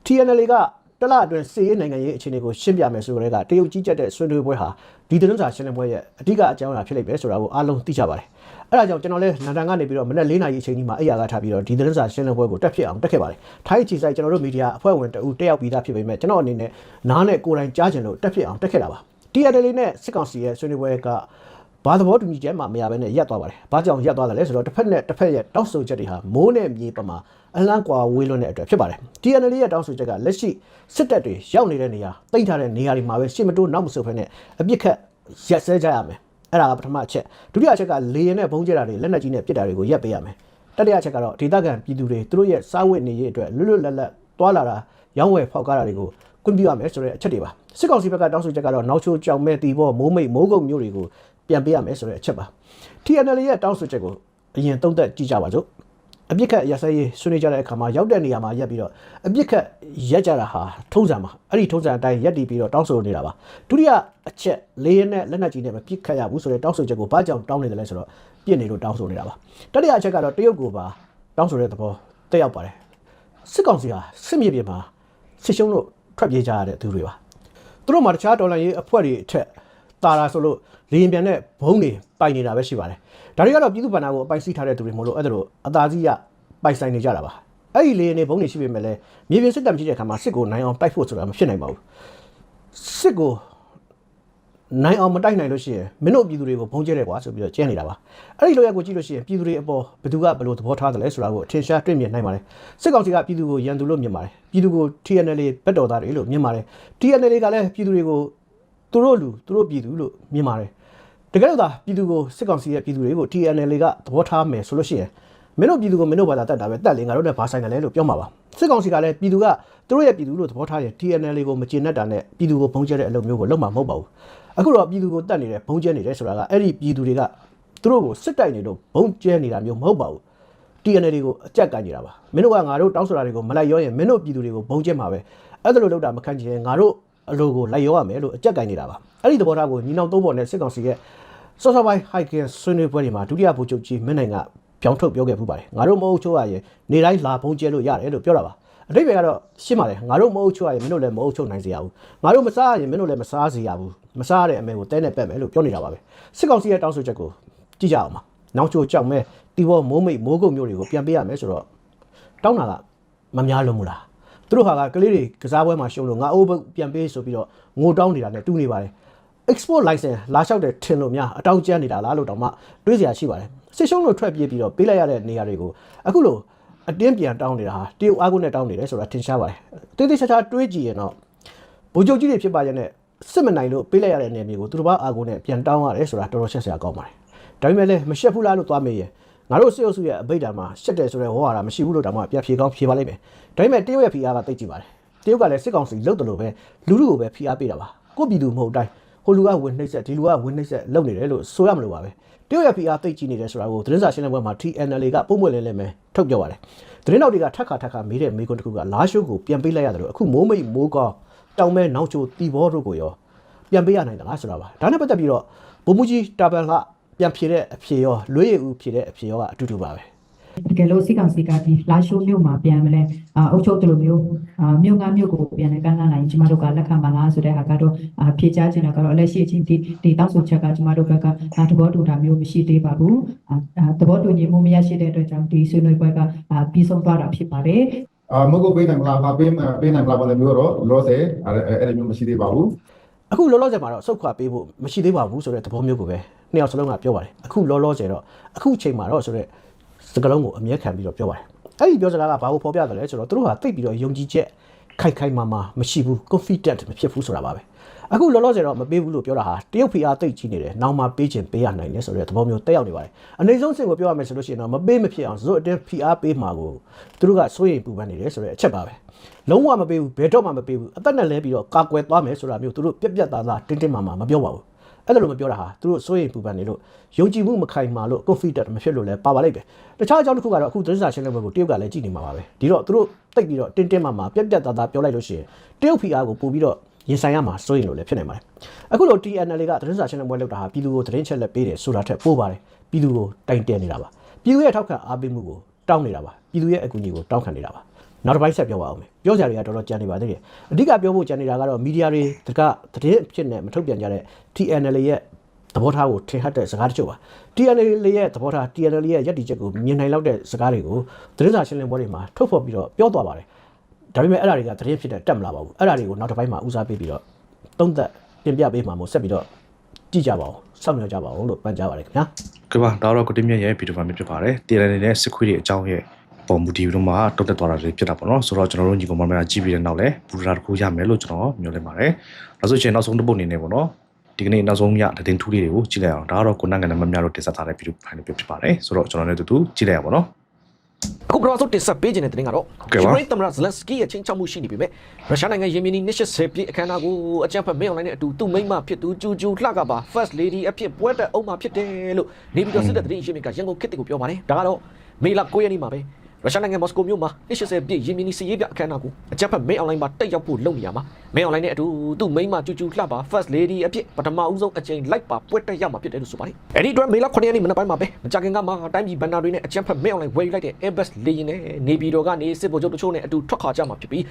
TNL က တလအတွင်းစီးရေးနိုင်ငံရေးအခြေအနေကိုရှင်းပြမယ်ဆိုတော့ကတရုတ်ကြီးကြက်တဲ့ဆွေးနွေးပွဲဟာဒီသတင်းစာရှင်းလင်းပွဲရဲ့အဓိကအကြောင်းအရာဖြစ်လိမ့်မယ်ဆိုတာကိုအားလုံးသိကြပါတယ်။အဲဒါကြောင့်ကျွန်တော်လည်းလန်ဒန်ကနေပြီးတော့မနက်၄နာရီအချိန်ကြီးမှာအိယာကထားပြီးတော့ဒီသတင်းစာရှင်းလင်းပွဲကိုတက်ဖြစ်အောင်တက်ခဲ့ပါတယ်။ထိုင်းချီဆိုင်ကျွန်တော်တို့မီဒီယာအဖွဲ့ဝင်တအူတက်ရောက်ပြီးသားဖြစ်ပေမဲ့ကျွန်တော်အနေနဲ့နားနဲ့ကိုယ်တိုင်ကြားချင်လို့တက်ဖြစ်အောင်တက်ခဲ့တာပါ။ TNL နဲ့စစ်ကောင်စီရဲ့ဆွေးနွေးပွဲက ဘာသဘောတူညီချက်မှမရဘဲနဲ့ရပ်သွားပါတယ်။ဘာကြောင့်ရပ်သွားတယ်လဲဆိုတော့တစ်ဖက်နဲ့တစ်ဖက်ရဲ့တောက်ဆိုချက်တွေဟာမိုးနဲ့မြေပမာအလန့်ကွာဝေးလွန်းတဲ့အတွက်ဖြစ်ပါတယ်။ TNL ရဲ့တောက်ဆိုချက်ကလက်ရှိစစ်တပ်တွေရောက်နေတဲ့နေရာတိတ်ထားတဲ့နေရာတွေမှာပဲရှေ့မတိုးနောက်မဆုတ်ဖက်နဲ့အပြစ်ခတ်ရက်စဲကြရမယ်။အဲ့ဒါကပထမအချက်။ဒုတိယအချက်ကလေရင်နဲ့ဘုံကျဲတာတွေလက်နက်ကြီးနဲ့ပစ်တာတွေကိုရပ်ပေးရမယ်။တတိယအချက်ကတော့ဒေသခံပြည်သူတွေသူတို့ရဲ့စားဝတ်နေရေးအတွက်လွတ်လွတ်လပ်လပ်သွာလာတာရောင်းဝယ်ဖောက်ကားတာတွေကိုခွင့်ပြုရမယ်ဆိုတဲ့အချက်တွေပါ။စစ်ကောင်စီဘက်ကတောင်းဆိုချက်ကတော့နောက်ချိုးကြောင်မဲ့တီဘောမိုးမိတ်မိုးကုတ်မျိုးတွေကို ပြန်ပေးရမယ်ဆိုတဲ့အချက်ပါ TNL ရဲ့တောင်းဆိုချက်ကိုအရင်သုံးသက်ကြည့်ကြပါစို့အပြစ်ခတ်ရစဲရေးဆွေးနွေးကြတဲ့အခါမှာရောက်တဲ့နေရာမှာရက်ပြီးတော့အပြစ်ခတ်ရက်ကြတာဟာထုံးစံပါအဲ့ဒီထုံးစံအတိုင်းရက်တည်ပြီးတော့တောင်းဆိုနေတာပါဒုတိယအချက်လေးရက်နဲ့လက်နက်ကြီးနဲ့မပြစ်ခတ်ရဘူးဆိုတဲ့တောင်းဆိုချက်ကိုဘာကြောင့်တောင်းနေတယ်လဲဆိုတော့ပြစ်နေလို့တောင်းဆိုနေတာပါတတိယအချက်ကတော့တရုတ်ကိုပါတောင်းဆိုတဲ့သဘောတက်ရောက်ပါတယ်စစ်ကောင်စီဟာစစ်မြေပြင်မှာစစ်ရှုံးလို့ထွက်ပြေးကြရတဲ့သူတွေပါသူတို့မှာတခြားဒေါ်လာရေးအဖွဲ့တွေအထက် တာတာဆိုလို့လေရင်ပြန်တဲ့ဘုံတွေပိုင်နေတာပဲရှိပါတယ်ဒါတွေကတော့ပြည်သူ့ဗန္နာကိုအပိုင်စီးထားတဲ့သူတွေမဟုတ်လို့အဲ့ဒါလိုအသာစီးရပိုင်ဆိုင်နေကြတာပါအဲ့ဒီလေရင်တွေဘုံတွေရှိပေမဲ့လည်းမြေပြင်စစ်တပ်မရှိတဲ့အခါမှာစစ်ကိုနိုင်အောင်တိုက်ဖို့ဆိုတာမဖြစ်နိုင်ပါဘူးစစ်ကိုနိုင်အောင်မတိုက်နိုင်လို့ရှိရင်မင်းတို့ပြည်သူတွေကိုဘုံကျဲတယ်ကွာဆိုပြီးတော့ကျဲနေတာပါအဲ့ဒီလိုရကိုကြည့်လို့ရှိရင်ပြည်သူတွေအပေါ်ဘယ်သူကဘယ်လိုသဘောထားတယ်လဲဆိုတာကိုအထင်ရှားတွေ့မြင်နိုင်ပါတယ်စစ်ကောင်စီကပြည်သူကိုရန်သူလို့မြင်ပါတယ်ပြည်သူကို TNL ဘက်တော်သားတွေလို့မြင်ပါတယ် TNL ကလည်းပြည်သူတွေကို သူတို့လူသူတို့ပြည်သူလို့မြင်ပါတယ်တကယ်လို့သာပြည်သူကိုစစ်ကောင်စီရဲ့ပြည်သူတွေကို TNL ကသဘောထားမယ်ဆိုလို့ရှိရင်မင်းတို့ပြည်သူကိုမင်းတို့ဘာသာတတ်တာပဲတတ်လေငါတို့လည်းဘာဆိုင်တယ်လဲလို့ပြောမှာပါစစ်ကောင်စီကလည်းပြည်သူကသူတို့ရဲ့ပြည်သူလို့သဘောထားရင် TNL ကိုမကျေနပ်တာနဲ့ပြည်သူကိုဘုံကျဲတဲ့အလုပ်မျိုးကိုလုပ်မှာမဟုတ်ပါဘူးအခုတော့ပြည်သူကိုတတ်နေတယ်ဘုံကျဲနေတယ်ဆိုတာကအဲ့ဒီပြည်သူတွေကသူတို့ကိုစစ်တိုက်နေတော့ဘုံကျဲနေတာမျိုးမဟုတ်ပါဘူး TNL တွေကိုအကြက်ကန်နေတာပါမင်းတို့ကငါတို့တောင်းဆိုတာတွေကိုမလိုက်ရောရင်မင်းတို့ပြည်သူတွေကိုဘုံကျဲမှာပဲအဲ့ဒါလိုလုပ်တာမခံချင်ရင်ငါတို့ အလိုကိုလိုက်ရောရမယ်လို့အကြက်ကန်နေတာပါအဲ့ဒီသဘောထားကိုညီနောင်သုံးပေါ်နဲ့စစ်ကောင်စီရဲ့စောစောပိုင်း hiking ဆွေးနွေးပွဲတွေမှာဒုတိယဗိုလ်ချုပ်ကြီးမင်းနိုင်ကပြောင်းထုတ်ပြောခဲ့ပူပါတယ်ငါတို့မဟုတ်ချိုးရရင်နေတိုင်းလာဘုံကျဲလို့ရတယ်လို့ပြောတာပါအတိတ်ပဲကတော့ရှင်းပါတယ်ငါတို့မဟုတ်ချိုးရရင်မင်းတို့လည်းမဟုတ်ချိုးနိုင်စေရဘူးငါတို့မစားရရင်မင်းတို့လည်းမစားစေရဘူးမစားရတဲ့အမေကိုတဲနဲ့ပက်မယ်လို့ပြောနေတာပါပဲစစ်ကောင်စီရဲ့တောင်းဆိုချက်ကိုကြည့်ကြအောင်ပါနောက်ချိုးကြောက်မဲတီဘောမိုးမိတ်မိုးကုတ်မျိုးတွေကိုပြန်ပေးရမယ်ဆိုတော့တောင်းတာကမများလို့မလား သူတို့ဟာကကလေးတွေကစားပွဲမှာရှုံလို့ငါအိုးဘုတ်ပြန်ပေးဆိုပြီးတော့ငိုတောင်းနေတာနဲ့တူနေပါတယ် export license လာလျှောက်တဲ့ထင်လို့များအတောက်ကျန်းနေတာလားလို့တောင်မှတွေးစရာရှိပါတယ်စစ်ရှုံးလို့ထွက်ပြေးပြီးတော့ပေးလိုက်ရတဲ့နေရာတွေကိုအခုလို့အတင်းပြန်တောင်းနေတာဟာတရုတ်အားကိုနဲ့တောင်းနေတယ်ဆိုတာထင်ရှားပါတယ်တေးသေးချာချာတွေးကြည့်ရင်တော့ဗိုလ်ချုပ်ကြီးတွေဖြစ်ပါရဲ့နဲ့စစ်မနိုင်လို့ပေးလိုက်ရတဲ့နေမျိုးကိုသူတို့ဘာအားကိုနဲ့ပြန်တောင်းရတယ်ဆိုတာတော်တော်ရှက်စရာကောင်းပါတယ်ဒါပေမဲ့လည်းမရှက်ဘူးလားလို့သွားမေးရင် ငါတို့စစ်အုပ်စုရဲ့အဘိဓမ္မာရှက်တယ်ဆိုတဲ့ဝါဟာမရှိဘူးလို့တောင်မှပြန်ဖြေကောင်းဖြေပါလိမ့်မယ်ဒါပေမဲ့တရုတ်ရဲ့ဖိအားကတိတ်ကြည့်ပါတယ်တရုတ်ကလည်းစစ်ကောင်စီလုတ်တယ်လို့ပဲလူလူကိုပဲဖိအားပေးတာပါကိုယ့်ပြည်သူမဟုတ်တိုင်းဟိုလူကဝင်နှိမ့်ဆက်ဒီလူကဝင်နှိမ့်ဆက်လုပ်နေတယ်လို့ဆိုရမလို့ပါပဲတရုတ်ရ PR သိတ်ကြည့်နေတယ်ဆိုတာကိုသတင်းစာရှင်းလင်းပွဲမှာ TNL ကပုံမှန်လင်းလင်းပဲထုတ်ပြောပါတယ်သတင်းတော်တွေကထက်ခါထက်ခါမေးတဲ့မေးခွန်းတစ်ခုကလာရှိုးကိုပြန်ပေးလိုက်ရတယ်လို့အခုမိုးမိတ်မိုးကောင်းတောင်မဲနောက်ချိုတီဘောတို့ကိုရောပြန်ပေးရနိုင်တာလားဆိုတာပါဒါနဲ့ပတ်သက်ပြီးတော့ဘုံမူကြီးတာပန်က ပြန်ဖြေတဲ့အဖြေရောလွေးရည်ဦးဖြေတဲ့အဖြေရောကအတူတူပါပဲတကယ်လို့စီကောင်စီကဒီလာရှိုးမြို့မှာပြန်မလဲအာအုပ်ချုပ်တယ်လို့မျိုးအာမြို့ငါမြို့ကိုပြန်လဲကမ်းလှမ်းနိုင်ကျမတို့ကလက်ခံပါလားဆိုတဲ့ဟာကတော့အာဖြေချခြင်းတော့ကတော့လက်ရှိအချင်းဒီဒီတောက်ဆိုချက်ကကျမတို့ဘက်ကအာသဘောတူတာမျိုးမရှိသေးပါဘူးအာအာသဘောတူညီမှုမရရှိတဲ့အတွက်ကြောင့်ဒီဆွေးနွေးပွဲကအာပြီးဆုံးသွားတာဖြစ်ပါတယ်အာမဟုတ်ပေးနိုင်မလားမပေးပေးနိုင်မလားဘာလို့မျိုးတော့လောဆယ်အဲ့အဲ့လိုမျိုးမရှိသေးပါဘူးအခုလောလောဆယ်မှာတော့စုတ်ခွာပေးဖို့မရှိသေးပါဘူးဆိုတဲ့သဘောမျိုးကိုပဲ နှစ်ယောက်စလုံးကပြောပါတယ်အခုလောလောဆယ်တော့အခုချိန်မှာတော့ဆိုတဲ့စကလုံးကိုအမြဲခံပြီးတော့ပြောပါတယ်အဲ့ဒီပြောစကားကဘာကိုဖော်ပြတယ်လဲဆိုတော့သူတို့ဟာတိတ်ပြီးတော့ယုံကြည်ချက်ခိုင်ခိုင်မာမာမရှိဘူး confident မဖြစ်ဘူးဆိုတာပါပဲအခုလောလောဆယ်တော့မပေးဘူးလို့ပြောတာဟာတရုတ်ဖီအားတိတ်ကြီးနေတယ်နောက်မှပေးခြင်းပေးရနိုင်တယ်ဆိုတဲ့သဘောမျိုးတက်ရောက်နေပါတယ်အနေဆုံးစင်ကိုပြောရမယ်ဆိုလို့ရှိရင်တော့မပေးမဖြစ်အောင်ဇွတ်အတင်းဖီအားပေးမှာကိုသူတို့ကစိုးရိမ်ပူပန်နေတယ်ဆိုတဲ့အချက်ပါပဲလုံးဝမပေးဘူးဘယ်တော့မှမပေးဘူးအသက်နဲ့လဲပြီးတော့ကာကွယ်သွားမယ်ဆိုတာမျိုးသူတို့ပြက်ပြက်သားသားတင်းတင်းမာမာမပြောပါဘူး အဲ့ဒါလိုမပြောတာဟာသူတို့စိုးရိမ်ပူပန်နေလို့ယုံကြည်မှုမခိုင်မာလို့ confident မဖြစ်လို့လဲပါပါလိမ့်မယ်တခြားအကြောင်းတစ်ခုကတော့အခုသတင်းစာရှင်းလင်းပွဲကိုတရုတ်ကလည်းကြည့်နေမှာပါပဲဒီတော့သူတို့တိတ်ပြီးတော့တင်းတင်းမာမာပြက်ပြက်သားသားပြောလိုက်လို့ရှိရင်တရုတ်ဖီအားကိုပို့ပြီးတော့ရင်ဆိုင်ရမှာစိုးရိမ်လို့လည်းဖြစ်နိုင်ပါတယ်အခုလို TNL ကသတင်းစာရှင်းလင်းပွဲလုပ်တာဟာပြည်သူကိုသတင်းချက်လက်ပေးတယ်ဆိုတာထက်ပိုပါတယ်ပြည်သူကိုတိုင်တယ်နေတာပါပြည်သူရဲ့ထောက်ခံအားပေးမှုကိုတောင်းနေတာပါပြည်သူရဲ့အကူအညီကိုတောင်းခံနေတာပါ နောက်တစ်ပိုင်းဆက်ပြောပါအောင်မယ်ပြောကြတွေကတော်တော်ကြံနေပါသေးတယ်အဓိကပြောဖို့ကြံနေတာကတော့မီဒီယာတွေကသတင်းအဖြစ်နဲ့မထုတ်ပြန်ကြတဲ့ TNL ရဲ့သဘောထားကိုထင်ဟပ်တဲ့စကားတချို့ပါ TNL ရဲ့သဘောထား TNL ရဲ့ယက်တီချက်ကိုမြင်နိုင်လောက်တဲ့စကားတွေကိုသတင်းစာရှင်းလင်းပွဲတွေမှာထုတ်ဖော်ပြီးတော့ပြောသွားပါတယ်ဒါပေမဲ့အဲ့ဒါတွေကသတင်းဖြစ်တဲ့တက်မလာပါဘူးအဲ့ဒါတွေကိုနောက်တစ်ပိုင်းမှာဦးစားပေးပြီးတော့သုံးသက်တင်ပြပေးမှာမို့ဆက်ပြီးတော့ကြည့်ကြပါဦးစောင့်မျှော်ကြပါဦးလို့ပန်ကြားပါတယ်ခင်ဗျာကဲပါဒါတော့ကိုတင်မြတ်ရဲ့ဗီဒီယိုဖိုင်ဖြစ်ပါတယ်တည်ရနေတဲ့စစ်ခွေးတွေအကြောင်းရဲ့ ပုံမူဒီဗီဒီယိုမှာတုတ်တက်သွားတာတွေဖြစ်တာပေါ့နော်ဆိုတော့ကျွန်တော်တို့ညီကောင်မများကြည့်ပြီးတဲ့နောက်လဲဘူရာတစ်ခုရမယ်လို့ကျွန်တော်မျှော်လင့်ပါတယ်ဒါဆိုရင်နောက်ဆုံးတစ်ပုတ်အနေနဲ့ပေါ့နော်ဒီကနေ့နောက်ဆုံးညသတင်းထူးလေးတွေကိုကြည့်လိုက်အောင်ဒါကတော့ကိုနန့်ကနေမများလို့တင်ဆက်ထားတဲ့ဗီဒီယိုဖိုင်လေးဖြစ်ပါတယ်ဆိုတော့ကျွန်တော်လည်းတူတူကြည့်လိုက်ရအောင်ပေါ့နော်အခုပထမဆုံးတင်ဆက်ပေးခြင်းတဲ့တင်ကတော့ကဲပါယူကရိန်းသမ္မတဇလန်စကီရဲ့ချင်းချောက်မှုရှိနေပြီမဲ့ရုရှားနိုင်ငံယီမီနီနှစ်80ပြည့်အခမ်းအနားကိုအကြမ်းဖက်မင်းအောင်လိုင်းနဲ့အတူသူ့မိန်းမဖြစ်သူဂျူဂျူလှကပါ First Lady အဖြစ်ပွဲတက်အောင်မှာဖြစ်တယ်လို့နေပြည်တော်စစ်တပ်သတင်းရှင်းမြစ်ကရန်ကုန်ခေတ်ကိုပြောပါတယ်ဒါကတော့မေလ9ရက်နေ့မှာပဲ ရုရှားနိုင်ငံမော်စကိုမြို့မှာ80ပြည့်ရင်းမြစ်စီရေးပြအခမ်းအနားကိုအကြမ်းဖက်မင်းအွန်လိုင်းမှာတက်ရောက်ဖို့လုပ်နေရမှာမင်းအွန်လိုင်းနဲ့အတူသူ့မိန်းမကျူကျူလှပါ first lady အဖြစ်ပထမဦးဆုံးအကြိမ်လိုက်ပါပွဲတက်ရောက်မှာဖြစ်တယ်လို့ဆိုပါတယ်အဲ့ဒီအတွက်မေလ9ရက်နေ့မနက်ပိုင်းမှာပဲမကြခင်ကမှတိုင်းပြည်ဘန်နာတွေနဲ့အကြမ်းဖက်မင်းအွန်လိုင်းဝယ်ယူလိုက်တဲ့ Airbus လေယာဉ်နဲ့နေပြည်တော်ကနေစစ်ဗိုလ်ချုပ်တချို့နဲ့အတူထွက်ခွာကြမှာဖြစ်ပြီး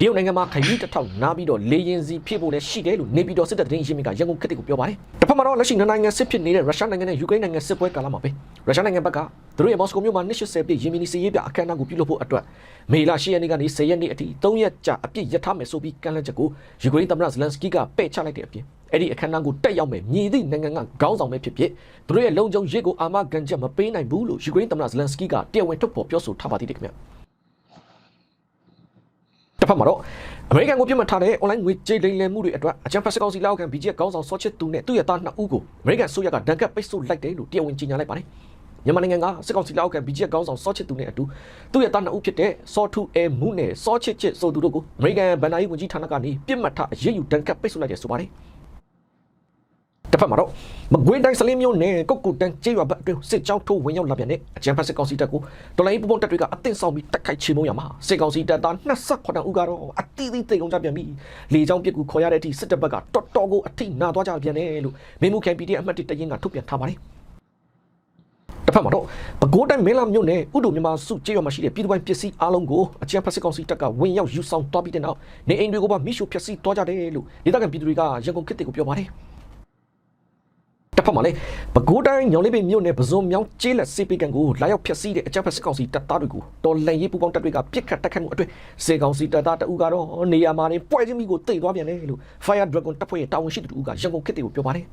တရုတ်နိုင်ငံမှာခရီးတစ်ထောင်နားပြီးတော့လေယာဉ်စီဖြစ်ဖို့လည်းရှိတယ်လို့နေပြည်တော်စစ်တပ်သတင်းရင်းမြစ်ကရန်ကုန်ခေတ်ကိုပြောပါတယ်တစ်ဖက်မှာတော့လက်ရှိနိုင်ငံစစ်ဖြစ်နေတဲ့ရုရှားနိုင်ငံနဲ့ယူကရိန်းနိုင်ငံစစ်ပွဲကာလမှာပဲရုရှားနိုင်ငံဘက်ကသူတို့ရဲ့မော်စကိုမြို့မှာ80ပြည့်ရင်းမြစ်စီရေးပြအခမ်းအနားကိုပြုလုပ်ဖို့အတွက်မေလ10ရက်နေ့ကနေ10ရက်နေ့အထိ3ရက်ကြာအပြည့်ရထားမယ်ဆိုပြီးကန့်လန့်ချက်ကိုယူကရိန်းသမ္မတဇလန်စကီကပယ်ချလိုက်တဲ့အပြင်အဲ့ဒီအခမ်းအနားကိုတက်ရောက်မယ်မြည်သည့်နိုင်ငံကခေါင်းဆောင်ပဲဖြစ်ဖြစ်သူတို့ရဲ့လုံခြုံရေးကိုအာမခံချက်မပေးနိုင်ဘူးလို့ယူကရိန်းသမ္မတဇလန်စကီကတရားဝင်ထုတ်ဖော်ပြောဆိုထားပါသေးတယ်ခင်ဗျတစ်ဖက်မှာတော့အမေရိကန်ကိုပြစ်မှတ်ထားတဲ့ online ငွေကြေးလိမ်လည်မှုတွေအတွက်အကြံဖက်စကောက်စီလောက်ခံ BJ ခေါင်းဆောင်စောချစ်သူနဲ့သူ့ရဲ့သားနှစ်ဦးကိုအမေရိကန်ဆိုရကဒဏ်ခတ်ပိတ်ဆို့လိုက်တယ်လို့တရားဝင်ကြေညာလိုက်ပါတယ် မြန်မာနိုင်ငံကစစ်ကောင်စီလက်အောက်က BJ ကောင်းဆောင်စောချစ်သူနဲ့အတူသူ့ရဲ့တာနှစ်ဦးဖြစ်တဲ့စောထူအဲမူနဲ့စောချစ်ချစ်ဆိုသူတို့ကိုအမေရိကန်ဗန်နာရေးဝန်ကြီးဌာနကနေပြစ်မှတ်ထားအရေးယူတန်ကပ်ပိတ်ဆို့လိုက်တယ်ဆိုပါတယ်တစ်ဖက်မှာတော့မကွေးတိုင်းစလင်းမျိုးနဲ့ကုတ်ကုတ်တန်းကျေးရွာဘက်အတွင်းစစ်ကြောင်းထိုးဝင်ရောက်လာပြန်တဲ့အကြံဖက်စစ်ကောင်စီတပ်ကိုတော်လိုင်းပပုံတပ်တွေကအသင့်ဆောင်ပြီးတက်ခိုက်ချေမှုရမှာစစ်ကောင်စီတပ်သား28ဦးကတော့အတိအသီးသိုံကြပြန်ပြီးလေကြောင်းပစ်ကူခေါ်ရတဲ့အထိစစ်တပ်ဘက်ကတော်တော်ကိုအထိနာသွားကြပြန်တယ်လို့မေမှုကန်ပီတီအမှတ်1တရင်ကထုတ်ပြန်ထားပါတယ် တစ်ဖက်မှာတော့ပဲခူးတိုင်းမင်းလာမြို့နယ်ဥဒုမြန်မာစုကျေးရွာမှာရှိတဲ့ပြည်သူ့ပိုင်းပစ္စည်းအလုံးကိုအကြံဖက်စစ်ကောင်စီတပ်ကဝင်ရောက်ယူဆောင်သွားပြီးတဲ့နောက်နေအိမ်တွေကိုပါမိရှုဖျက်ဆီးသွားကြတယ်လို့ဒေသခံပြည်သူတွေကရန်ကုန်ခေတ်တွေကိုပြောပါတယ်တစ်ဖက်မှာလည်းပဲခူးတိုင်းညောင်လေးပင်မြို့နယ်ပဇွန်မြောင်းကျေးလက်စေပေကန်ကိုလာရောက်ဖျက်ဆီးတဲ့အကြမ်းဖက်စစ်ကောင်စီတပ်သားတွေကိုတော်လှန်ရေးပူးပေါင်းတပ်တွေကပြစ်ခတ်တိုက်ခိုက်မှုအတွင်းစေကောင်စီတပ်သားတအူကတော့နေရာမှာနေပွဲချင်းမိကိုတိတ်သွားပြန်တယ်လို့ Fire Dragon တပ်ဖွဲ့ရဲ့တာဝန်ရှိသူတို့ကရန်ကုန်ခေတ်တွေကိုပြောပါတယ်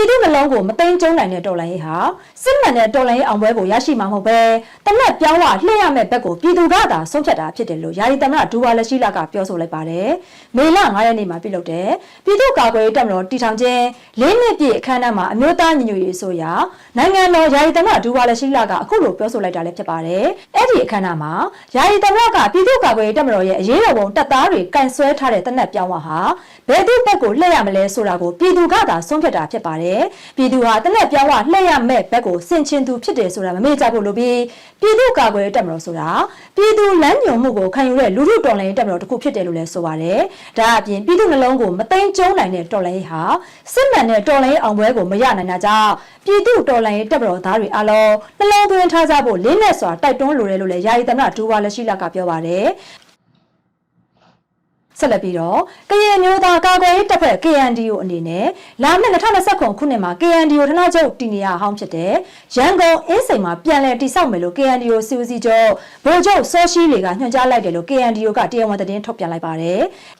ပြည်သူနှလုံးကိုမသိမ်းကျုံနိုင်တဲ့တော်လှန်ရေးဟာစစ်မှန်တဲ့တော်လှန်ရေးအောင်ပွဲကိုရရှိမှာမဟုတ်ပဲတနက်ပြောင်းဝလှည့်ရမယ့်ဘက်ကိုပြည်သူကသာဆုံးဖြတ်တာဖြစ်တယ်လို့ယာယီသမ္မတဒူဝါလက်ရှိလာကပြောဆိုလိုက်ပါတယ်။မေလ9ရက်နေ့မှာပြုလုပ်တဲ့ပြည်သူ့ကာကွယ်ရေးတပ်မတော်တည်ထောင်ခြင်း၄နှစ်ပြည့်အခမ်းအနားမှာအမျိုးသားညီညွတ်ရေးအစိုးရနိုင်ငံတော်ယာယီသမ္မတဒူဝါလက်ရှိလာကအခုလိုပြောဆိုလိုက်တာလည်းဖြစ်ပါတယ်။အဲ့ဒီအခမ်းအနားမှာယာယီသမ္မတကပြည်သူ့ကာကွယ်ရေးတပ်မတော်ရဲ့အရေးတော်ပုံတပ်သားတွေကင်ဆွဲထားတဲ့တနက်ပြောင်းဝဟာဘယ်သူ့ဘက်ကိုလှည့်ရမလဲဆိုတာကိုပြည်သူကသာဆုံးဖြတ်တာဖြစ်ပါတယ်။ပြည်သူဟာတနက်ပြောင်းဝလှည့်ရမဲ့ဘက်ကိုဆင်ခြင်သူဖြစ်တယ်ဆိုတာမမေ့ကြဖို့လိုပြီးပြည်သူ့ကာကွယ်ရေးတပ်မတော်ဆိုတာပြည်သူလမ်းညွှန်မှုကိုခံယူတဲ့လူထုတော်လှန်ရေးတပ်မတော်တစ်ခုဖြစ်တယ်လို့လည်းဆိုပါတယ်။ဒါအပြင်ပြည်သူနှလုံးကိုမသိမ်းကျုံနိုင်တဲ့တော်လှန်ရေးဟာစစ်မှန်တဲ့တော်လှန်ရေးအောင်ပွဲကိုမရနိုင်တာကြောင့်ပြည်သူတော်လှန်ရေးတပ်မတော်သားတွေအားလုံးနှလုံးသွင်းထားကြဖို့လေးနဲ့စွာတိုက်တွန်းလိုတယ်လို့လည်းယာယီသမ္မတဒူဝါလက်ရှိလကပြောပါတယ်။ ဆက်လက်ပြီးတော့ကရင်မျိုးသားကာကွယ်ရေးတပ်ဖွဲ့ KNDO အနေနဲ့လာမယ့်2029ခုနှစ်မှာ KNDO ဌာနချုပ်တည်နေရဟောင်းဖြစ်တဲ့ရန်ကုန်အင်းစိန်မှာပြန်လည်တည်ဆောက်မယ်လို့ KNDO စီဦးစီးချုပ်ဗိုလ်ချုပ်စောရှိလီကညွှန်ကြားလိုက်တယ်လို့ KNDO ကတရားဝင်သတင်းထုတ်ပြန်လိုက်ပါတယ်။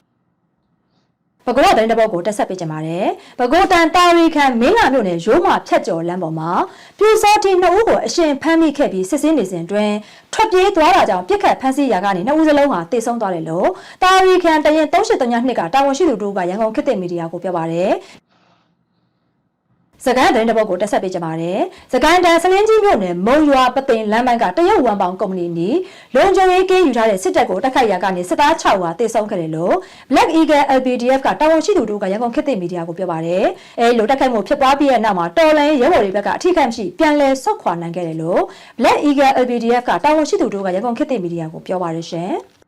ပကောတိုင်းတစ်ပုတ်ကိုတက်ဆက်ပေးကြပါမယ်။ပကောတန်တာရီခန်မင်းလာမြို့နယ်ရိုးမာဖြတ်ကျော်လမ်းပေါ်မှာပြူစောတီနှစ်ဦးကိုအရှင်ဖမ်းမိခဲ့ပြီးစစ်စင်းနေစဉ်အတွင်းထွက်ပြေးသွားတာကြောင့်ပြစ်ခတ်ဖမ်းဆီးရာကနေနှစ်ဦးစလုံးဟာတေဆုံးသွားတယ်လို့တာရီခန်တရင်3832နှစ်ကတာဝန်ရှိသူတို့ကရန်ကုန်ခေတ်သစ်မီဒီယာကိုပြောပါတယ်။ စကိုင်းတိုင်းတစ်ပုတ်ကိုတက်ဆက်ပေးကြပါမယ်။စကိုင်းတန်စလင်းကြီးမြို့နယ်မုံရွာပသိမ်လမ်းပိုင်းကတရုတ်ဝမ်ပေါင်ကုမ္ပဏီနီလုံခြုံရေးကင်းယူထားတဲ့စစ်တပ်ကိုတိုက်ခိုက်ရာကနေစစ်သား6ဦးဟာတေဆုံးခဲ့တယ်လို့ Black Eagle LPDF ကတာဝန်ရှိသူတို့ကရန်ကုန်ခေတ်သစ်မီဒီယာကိုပြောပါတယ်။အဲလိုတိုက်ခိုက်မှုဖြစ်ပွားပြီးတဲ့နောက်မှာတော်လိုင်းရဲဘော်တွေဘက်ကအထိခိုက်မရှိပြန်လည်ဆုတ်ခွာနိုင်ခဲ့တယ်လို့ Black Eagle LPDF ကတာဝန်ရှိသူတို့ကရန်ကုန်ခေတ်သစ်မီဒီယာကိုပြောပါတယ်ရှင်။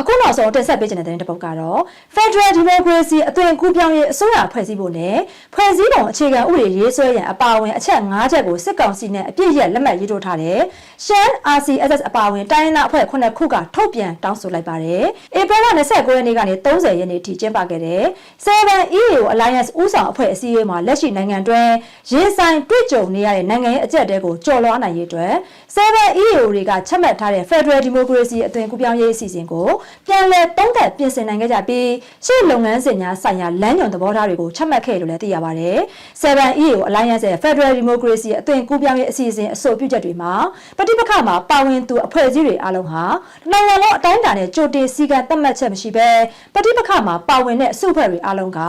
အခုနောက်ဆုံးတင်ဆက်ပေးချင်တဲ့သတင်းတစ်ပုဒ်ကတော့ Federal Democracy အသွင်ကူးပြောင်းရေးအစိုးရဖွဲ့စည်းဖို့နဲ့ဖွဲ့စည်းပုံအခြေခံဥပဒေရေးဆွဲရန်အပါအဝင်အချက်၅ချက်ကိုစစ်ကောင်စီနဲ့အပြည့်ရက်လက်မှတ်ရေးထိုးထားတဲ့ရှမ်း RCSS အပါအဝင်တိုင်းရင်းသားအဖွဲ့ခုနှစ်ခုကထုတ်ပြန်တောင်းဆိုလိုက်ပါတယ်။ဧပြီလ29ရက်နေ့ကနေ30ရက်နေ့ထိကျင်းပခဲ့တဲ့ Seven EAO Alliance ဦးဆောင်အဖွဲ့အစည်းအဝေးမှာလက်ရှိနိုင်ငံတွင်ရေးဆိုင်တွေ့ကြုံနေရတဲ့နိုင်ငံရေးအကြက်တဲကိုကျော်လွှားနိုင်ရေးအတွက် Seven EAO တွေကချမှတ်ထားတဲ့ Federal Democracy အသွင်ကူးပြောင်းရေးအစီအစဉ်ကိုပြန်လည်သုံးသပ်ပြင်ဆင်နိုင်ခဲ့ကြပြီးရှေ့လုပ်ငန်းစဉ်များဆိုင်ရာလမ်းညွှန်သဘောထားတွေကိုချမှတ်ခဲ့လို့လည်းသိရပါတယ်။ Seven EAO Alliance ရဲ့ Federal Democracy အသွင်ကူးပြောင်းရေးအစီအစဉ်အဆိုပြုချက်တွေမှာပဋိပက္ခမှာပါဝင်သူအဖွဲ့အစည်းတွေအားလုံးဟာနိုင်ငံလုံးအတိုင်းအတာနဲ့ကြိုတင်စည်းကမ်းသတ်မှတ်ချက်မရှိဘဲပဋိပက္ခမှာပါဝင်တဲ့အစုအဖွဲ့တွေအားလုံးက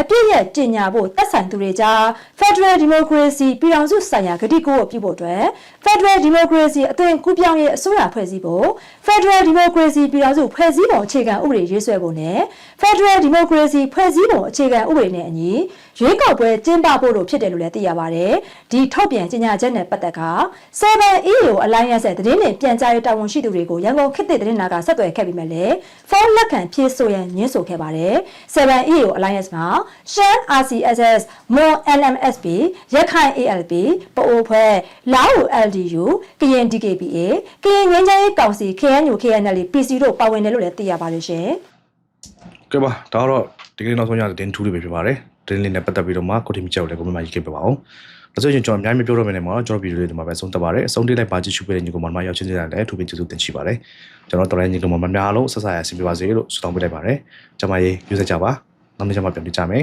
အပြည့်ရဲ့ကျင့်ညာဖို့သက်ဆိုင်သူတွေကြား Federal Democracy ပြည်ထောင်စုဆိုင်ရာဂတိကိုပြုဖို့အတွက် Federal Democracy အသွင်ကူးပြောင်းရေးအစိုးရဖွဲ့စည်းဖို့ Federal Democracy ပြည်ထောင်စုဖွဲ့ဖွဲ့စည်းပုံအခြေခံဥပဒေရေးဆွဲဖို့နဲ့ Federal Democracy ဖွဲ့စည်းပုံအခြေခံဥပဒေနဲ့အညီရွေးကောက်ပွဲကျင်းပဖို့လို့ဖြစ်တယ်လို့လည်းသိရပါတယ်။ဒီထုတ်ပြန်ကြေညာချက်နဲ့ပတ်သက်က Seven EU Alliance ရဲ့သတင်းနဲ့ပြန်ကြားရေးတာဝန်ရှိသူတွေကိုရန်ကုန်ခေတ်သစ်သတင်းနာကဆက်သွယ်ခဲ့ပြီးမှလည်းဖုန်းလက်ခံဖြေဆိုရန်ညှင်းဆိုခဲ့ပါတယ်။ Seven EU Alliance မှာ Shan RCSS, Mon LMSP, ရခိုင် ALP, ပအိုဖွဲ့ လာအို LDU, ကရင် DKPA, ကရင်ငင်းချမ်းရေးကောင်စီ KNU KNL PC တို့ပါဝင်တယ်လို့လည်းသိရပါတယ်ရှင်။ကဲပါဒါတော့ဒီကနေ့နောက်ဆုံးရတဲ့တင်ထူးတွေပဲဖြစ်ပါတယ်တင်းလေးနဲ့ပတ်သက်ပြီးတော့မှကိုတီမီချက်ကိုလည်းကိုမမရေးခဲ့ပြပါအောင်ဒါဆိုရင်ကျွန်တော်အများကြီးမပြောတော့ဘဲနဲ့မှာကျွန်တော်ဗီဒီယိုလေးဒီမှာပဲဆုံးသက်ပါတယ်အဆုံးထိလိုက်ပါကြည့်ရှုပေးတဲ့ညီကောင်မမရောက်ချင်းချင်းလည်းအထူးပဲကျေးဇူးတင်ရှိပါတယ်ကျွန်တော်တော်လည်းညီကောင်မမများအားလုံးဆက်ဆံရဆင်ပြေပါစေလို့ဆုတောင်းပေးလိုက်ပါတယ်ကျွန်မရေးယူဆက်ကြပါနောက်နေ့ကျမှပြန်ပြကြမယ်